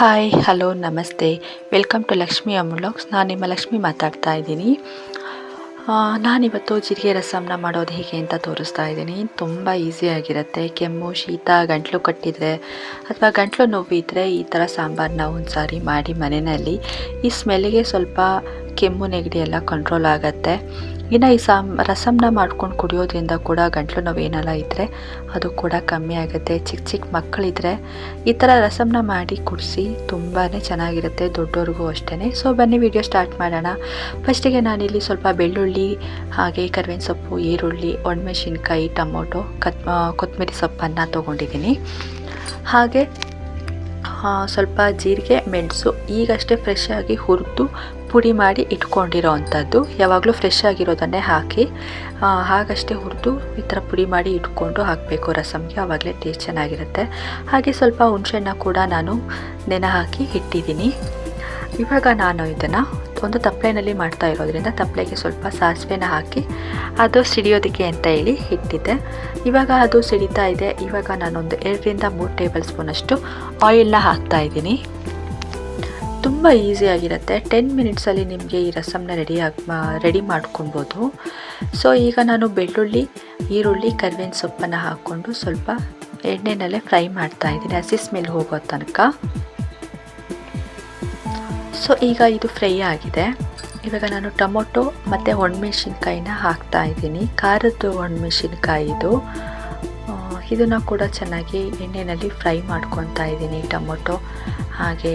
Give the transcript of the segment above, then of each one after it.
Hi hello ನಮಸ್ತೆ welcome to Lakshmi ಅಮುಲಾಕ್ಸ್ ನಾನು ನಿಮ್ಮ ಲಕ್ಷ್ಮಿ ಮಾತಾಡ್ತಾ ಇದ್ದೀನಿ. ನಾನಿವತ್ತು ಜೀರಿಗೆ ರಸಮ್ನ ಮಾಡೋದು ಹೇಗೆ ಅಂತ ತೋರಿಸ್ತಾ ಇದ್ದೀನಿ. ತುಂಬ ಈಸಿಯಾಗಿರುತ್ತೆ ಕೆಮ್ಮು, ಶೀತ, ಗಂಟ್ಲು ಕಟ್ಟಿದರೆ ಅಥವಾ ಗಂಟ್ಲು ನೋವಿದ್ದರೆ ಈ ಥರ ಸಾಂಬಾರನ್ನ ಒಂದು ಸಾರಿ ಮಾಡಿ ಮನೆಯಲ್ಲಿ. ಈ ಸ್ಮೆಲ್ಗೆ ಸ್ವಲ್ಪ ಕೆಮ್ಮು ನೆಗಡಿ ಎಲ್ಲ ಕಂಟ್ರೋಲ್ ಆಗುತ್ತೆ. ಇನ್ನು ಈ ಸಾಮ್ ರಸಮ್ನ ಮಾಡ್ಕೊಂಡು ಕುಡಿಯೋದ್ರಿಂದ ಕೂಡ ಗಂಟ್ಲು ನೋವು ಏನೆಲ್ಲ ಇದ್ದರೆ ಅದು ಕೂಡ ಕಮ್ಮಿ ಆಗುತ್ತೆ. ಚಿಕ್ಕ ಚಿಕ್ಕ ಮಕ್ಕಳಿದ್ರೆ ಈ ಥರ ರಸಮ್ನ ಮಾಡಿ ಕುಡಿಸಿ ತುಂಬಾ ಚೆನ್ನಾಗಿರುತ್ತೆ ದೊಡ್ಡವ್ರಿಗೂ ಅಷ್ಟೇ ಸೊ ಬನ್ನಿ ವಿಡಿಯೋ ಸ್ಟಾರ್ಟ್ ಮಾಡೋಣ. ಫಸ್ಟಿಗೆ ನಾನಿಲ್ಲಿ ಸ್ವಲ್ಪ ಬೆಳ್ಳುಳ್ಳಿ, ಹಾಗೆ ಕರಿಬೇವಿನ ಸೊಪ್ಪು, ಈರುಳ್ಳಿ, ಒಣಮೆಣಸಿನ್ಕಾಯಿ, ಟೊಮೊಟೊ, ಕತ್ ಕೊತ್ತಂಬರಿ ಸೊಪ್ಪನ್ನು ತೊಗೊಂಡಿದ್ದೀನಿ. ಹಾಗೆ ಸ್ವಲ್ಪ ಜೀರಿಗೆ, ಮೆಣಸು ಈಗಷ್ಟೇ ಫ್ರೆಶ್ ಆಗಿ ಹುರಿದು ಪುಡಿ ಮಾಡಿ ಇಟ್ಕೊಂಡಿರೋ ಅಂಥದ್ದು ಯಾವಾಗಲೂ ಫ್ರೆಶ್ ಆಗಿರೋದನ್ನೇ ಹಾಕಿ ಹಾಗಷ್ಟೇ ಹುರಿದು ಈ ಥರ ಪುಡಿ ಮಾಡಿ ಇಟ್ಕೊಂಡು ಹಾಕಬೇಕು ರಸಮ್ಗೆ. ಆವಾಗಲೇ ಟೇಸ್ಟ್ ಚೆನ್ನಾಗಿರುತ್ತೆ. ಹಾಗೆ ಸ್ವಲ್ಪ ಹುಣಸೆಹಣ್ಣ ಕೂಡ ನಾನು ನೆನೆ ಹಾಕಿ ಇಟ್ಟಿದ್ದೀನಿ. ಇವಾಗ ನಾನು ಇದನ್ನು ಒಂದು ತಪ್ಪಲೆಯಲ್ಲಿ ಮಾಡ್ತಾ ಇರೋದ್ರಿಂದ ತಪ್ಪಲೆಗೆ ಸ್ವಲ್ಪ ಸಾಸಿವೆನ ಹಾಕಿ ಅದು ಸಿಡಿಯೋದಕ್ಕೆ ಅಂತ ಹೇಳಿ ಇಟ್ಟಿದ್ದೆ. ಇವಾಗ ಅದು ಸಿಡಿತಾ ಇದೆ. ಇವಾಗ ನಾನೊಂದು ಎರಡರಿಂದ ಮೂರು ಟೇಬಲ್ ಸ್ಪೂನಷ್ಟು ಆಯಿಲ್ನ ಹಾಕ್ತಾ ಇದ್ದೀನಿ. ತುಂಬ ಈಸಿಯಾಗಿರುತ್ತೆ ಟೆನ್ ಮಿನಿಟ್ಸಲ್ಲಿ ನಿಮಗೆ ಈ ರಸಮ್ನ ರೆಡಿ ಆಗಿ ರೆಡಿ ಮಾಡ್ಕೊಬೋದು. ಸೊ ಈಗ ನಾನು ಬೆಳ್ಳುಳ್ಳಿ ಈರುಳ್ಳಿ ಕರಿಬೇವಿನ ಸೊಪ್ಪನ್ನು ಹಾಕ್ಕೊಂಡು ಸ್ವಲ್ಪ ಎಣ್ಣೆನಲ್ಲೇ ಫ್ರೈ ಮಾಡ್ತಾ ಇದ್ದೀನಿ. ಹಸಿ ಸ್ಮೆಲ್ ಹೋಗೋ ತನಕ. ಸೊ ಈಗ ಇದು ಫ್ರೈ ಆಗಿದೆ. ಇವಾಗ ನಾನು ಟೊಮೊಟೊ ಮತ್ತು ಒಣಮೆಣ್ಸಿನ್ಕಾಯಿನ ಹಾಕ್ತಾ ಇದ್ದೀನಿ. ಖಾರದ್ದು ಒಣಮೆಣ್ಸಿನ್ಕಾಯಿ ಇದು. ಆ, ಇದನ್ನು ಕೂಡ ಚೆನ್ನಾಗಿ ಎಣ್ಣೆಯಲ್ಲಿ ಫ್ರೈ ಮಾಡ್ಕೊತಾ ಇದ್ದೀನಿ ಟೊಮೊಟೊ, ಹಾಗೆ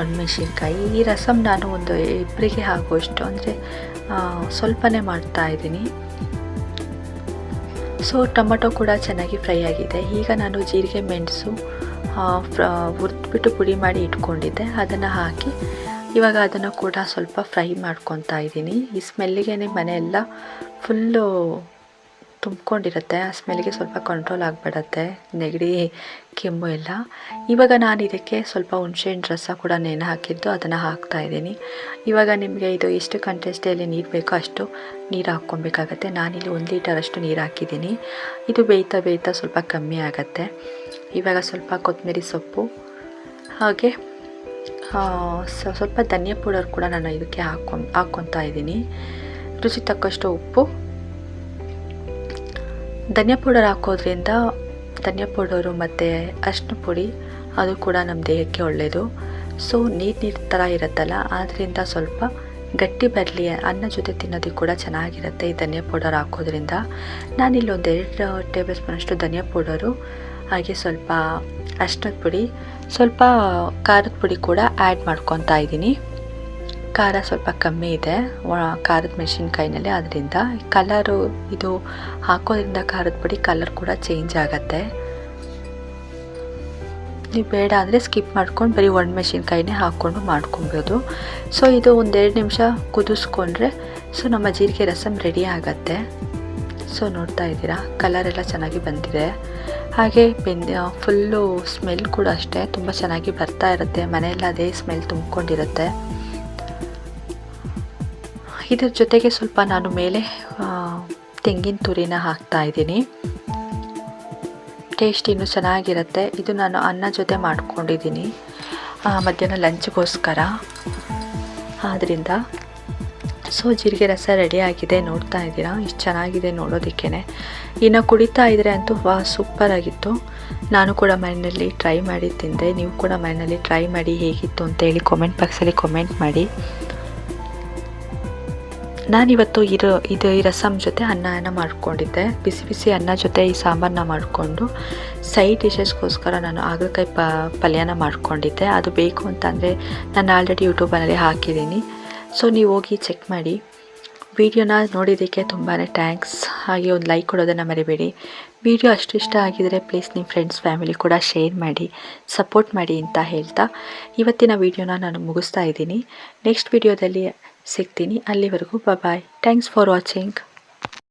ಒಣಮೆಣ್ಸಿನ್ಕಾಯಿ. ಈ ರಸಮ್ ನಾನು ಒಂದು ಇಬ್ಬರಿಗೆ ಆಗುವಷ್ಟು ಅಂದರೆ ಸ್ವಲ್ಪನೇ ಮಾಡ್ತಾ ಇದ್ದೀನಿ. ಸೊ ಟೊಮೊಟೊ ಕೂಡ ಚೆನ್ನಾಗಿ ಫ್ರೈ ಆಗಿದೆ. ಈಗ ನಾನು ಜೀರಿಗೆ, ಮೆಣಸು ಹುರಿದ್ಬಿಟ್ಟು ಪುಡಿ ಮಾಡಿ ಇಟ್ಕೊಂಡಿದ್ದೆ. ಅದನ್ನು ಹಾಕಿ ಇವಾಗ ಅದನ್ನು ಕೂಡ ಸ್ವಲ್ಪ ಫ್ರೈ ಮಾಡ್ಕೊತಾ ಇದ್ದೀನಿ. ಈ ಸ್ಮೆಲ್ಲಿಗೆ ಮನೆಯೆಲ್ಲ ಫುಲ್ಲು ತುಂಬ್ಕೊಂಡಿರುತ್ತೆ, ಆ ಸ್ಮೆಲ್ಗೆ ಸ್ವಲ್ಪ ಕಂಟ್ರೋಲ್ ಆಗಿಬಿಡತ್ತೆ, ನೆಗಡಿ, ಕೆಮ್ಮು ಎಲ್ಲ. ಇವಾಗ ನಾನು ಇದಕ್ಕೆ ಸ್ವಲ್ಪ ಹುಣಸೆಹಣ್ಣು ರಸ ಕೂಡ ನೆನೆ ಹಾಕಿದ್ದು, ಅದನ್ನು ಹಾಕ್ತಾ ಇದ್ದೀನಿ. ಇವಾಗ ನಿಮಗೆ ಇದು ಎಷ್ಟು ಕಂಟೆಸ್ಟಲ್ಲಿ ನೀರು ಬೇಕೋ ಅಷ್ಟು ನೀರು ಹಾಕ್ಕೊಬೇಕಾಗತ್ತೆ. ನಾನಿಲ್ಲಿ ಒಂದು ಲೀಟರಷ್ಟು ನೀರು ಹಾಕಿದ್ದೀನಿ. ಇದು ಬೇಯ್ತಾ ಬೇಯ್ತಾ ಸ್ವಲ್ಪ ಕಮ್ಮಿ ಆಗುತ್ತೆ. ಇವಾಗ ಸ್ವಲ್ಪ ಕೊತ್ತಂಬರಿ ಸೊಪ್ಪು, ಹಾಗೆ ಸ್ವಲ್ಪ ಧನಿಯಾ ಪೌಡರ್ ಕೂಡ ನಾನು ಇದಕ್ಕೆ ಹಾಕ್ಕೊಂಡು ಹಾಕ್ಕೊತಾ ಇದ್ದೀನಿ. ರುಚಿ ತಕ್ಕಷ್ಟು ಉಪ್ಪು. ಧನಿಯಾ ಪೌಡರ್ ಹಾಕೋದ್ರಿಂದ ಧನಿಯಾ ಪೌಡರು ಮತ್ತು ಅರಿಶಿನ ಪುಡಿ, ಅದು ಕೂಡ ನಮ್ಮ ದೇಹಕ್ಕೆ ಒಳ್ಳೆಯದು ಸೊ ನೀರು ನೀರು ಥರ ಇರುತ್ತಲ್ಲ ಆದ್ದರಿಂದ ಸ್ವಲ್ಪ ಗಟ್ಟಿ ಬರಲಿ, ಅನ್ನ ಜೊತೆ ತಿನ್ನೋದಕ್ಕೆ ಕೂಡ ಚೆನ್ನಾಗಿರುತ್ತೆ ಈ ಧನಿಯಾ ಪೌಡರ್ ಹಾಕೋದ್ರಿಂದ. ನಾನಿಲ್ಲಿ ಒಂದು ಎರಡು ಟೇಬಲ್ ಸ್ಪೂನಷ್ಟು ಧನಿಯಾ ಪೌಡರು, ಹಾಗೆ ಸ್ವಲ್ಪ ಅರಿಶಿನದ ಪುಡಿ, ಸ್ವಲ್ಪ ಖಾರದ ಪುಡಿ ಕೂಡ ಆ್ಯಡ್ ಮಾಡ್ಕೊತಾ ಇದ್ದೀನಿ. ಖಾರ ಸ್ವಲ್ಪ ಕಮ್ಮಿ ಇದೆ. ಖಾರದ ಮೆಣಸಿನ್ಕಾಯಿನಲ್ಲಿ ಅದರಿಂದ ಕಲರು ಇದು ಹಾಕೋದ್ರಿಂದ ಖಾರದ ಪುಡಿ ಕಲರ್ ಕೂಡ ಚೇಂಜ್ ಆಗುತ್ತೆ. ನೀವು ಬೇಡ ಅಂದರೆ ಸ್ಕಿಪ್ ಮಾಡ್ಕೊಂಡು ಬರೀ ಒಣ ಮೆಣಸಿನ್ಕಾಯಿನೇ ಹಾಕ್ಕೊಂಡು ಮಾಡ್ಕೊಬೋದು. ಸೊ ಇದು ಒಂದೆರಡು ನಿಮಿಷ ಕುದಿಸ್ಕೊಂಡ್ರೆ ಸೊ ನಮ್ಮ ಜೀರಿಗೆ ರಸಮ್ ರೆಡಿ ಆಗತ್ತೆ. ಸೊ ನೋಡ್ತಾ ಇದ್ದೀರಾ? ಕಲರ್ ಎಲ್ಲ ಚೆನ್ನಾಗಿ ಬಂದಿದೆ. ಹಾಗೆ ಬೆಂದ ಫುಲ್ಲು ಸ್ಮೆಲ್ ಕೂಡ ಅಷ್ಟೇ. ತುಂಬ ಚೆನ್ನಾಗಿ ಬರ್ತಾ ಇರುತ್ತೆ. ಮನೆಯಲ್ಲ ಅದೇ ಸ್ಮೆಲ್ ತುಂಬಿಕೊಂಡಿರುತ್ತೆ. ಇದ್ರ ಜೊತೆಗೆ ಸ್ವಲ್ಪ ನಾನು ಮೇಲೆ ತೆಂಗಿನ ತುರಿನ ಹಾಕ್ತಾ ಇದ್ದೀನಿ. ಟೇಸ್ಟ್ ಇನ್ನೂ ಚೆನ್ನಾಗಿರುತ್ತೆ. ಇದು ನಾನು ಅನ್ನ ಜೊತೆ ಮಾಡ್ಕೊಂಡಿದ್ದೀನಿ. ಮಧ್ಯಾಹ್ನ ಲಂಚ್ಗೋಸ್ಕರ. ಆದ್ದರಿಂದ ಸೊ, ಜೀರಿಗೆ ರಸ ರೆಡಿ ಆಗಿದೆ. ನೋಡ್ತಾ ಇದ್ದೀರಾ? ಇಷ್ಟು ಚೆನ್ನಾಗಿದೆ ನೋಡೋದಕ್ಕೇ ಇನ್ನು ಕುಡಿತಾ ಇದ್ದರೆ ಅಂತೂ, ವಾ ಸೂಪರ್ ಆಗಿತ್ತು ನಾನು ಕೂಡ ಮನೆಯಲ್ಲಿ ಟ್ರೈ ಮಾಡಿ ತಿಂದೆ. ನೀವು ಕೂಡ ಮನೆಯಲ್ಲಿ ಟ್ರೈ ಮಾಡಿ ಹೇಗಿತ್ತು ಅಂತೇಳಿ ಕಾಮೆಂಟ್ ಬಾಕ್ಸಲ್ಲಿ ಕಾಮೆಂಟ್ ಮಾಡಿ. ನಾನಿವತ್ತು ಇರೋ, ಇದು ಈ ರಸಮ್ ಜೊತೆ ಅನ್ನನ ಮಾಡ್ಕೊಂಡಿದ್ದೆ. ಬಿಸಿ ಬಿಸಿ ಅನ್ನ ಜೊತೆ ಈ ಸಾಂಬಾರನ್ನ ಮಾಡಿಕೊಂಡು ಸೈಡ್ ಡಿಶಸ್ಗೋಸ್ಕರ ನಾನು ಹಾಗಲಕಾಯಿ ಪ, ಪಲ್ಯನ ಮಾಡಿಕೊಂಡಿದ್ದೆ. ಅದು ಬೇಕು ಅಂತಂದರೆ ನಾನು ಆಲ್ರೆಡಿ ಯೂಟ್ಯೂಬಲ್ಲಿ ಹಾಕಿದ್ದೀನಿ. ಸೊ ನೀವು ಹೋಗಿ ಚೆಕ್ ಮಾಡಿ. ವಿಡಿಯೋನ ನೋಡಿದ್ದಕ್ಕೆ ತುಂಬಾ ಥ್ಯಾಂಕ್ಸ್. ಹಾಗೆ ಒಂದು ಲೈಕ್ ಕೊಡೋದನ್ನು ಮರಿಬೇಡಿ. ವಿಡಿಯೋ ಅಷ್ಟು ಇಷ್ಟ ಆಗಿದರೆ ಪ್ಲೀಸ್ ನಿಮ್ಮ ಫ್ರೆಂಡ್ಸ್, ಫ್ಯಾಮಿಲಿ ಕೂಡ ಶೇರ್ ಮಾಡಿ, ಸಪೋರ್ಟ್ ಮಾಡಿ ಅಂತ ಹೇಳ್ತಾ ಇವತ್ತಿನ ವಿಡಿಯೋನ ನಾನು ಮುಗಿಸ್ತಾ ಇದ್ದೀನಿ. ನೆಕ್ಸ್ಟ್ ವಿಡಿಯೋದಲ್ಲಿ ಸಿಗ್ತೀನಿ. ಅಲ್ಲಿವರೆಗೂ ಬಾಯ್ ಥ್ಯಾಂಕ್ಸ್ ಫಾರ್ ವಾಚಿಂಗ್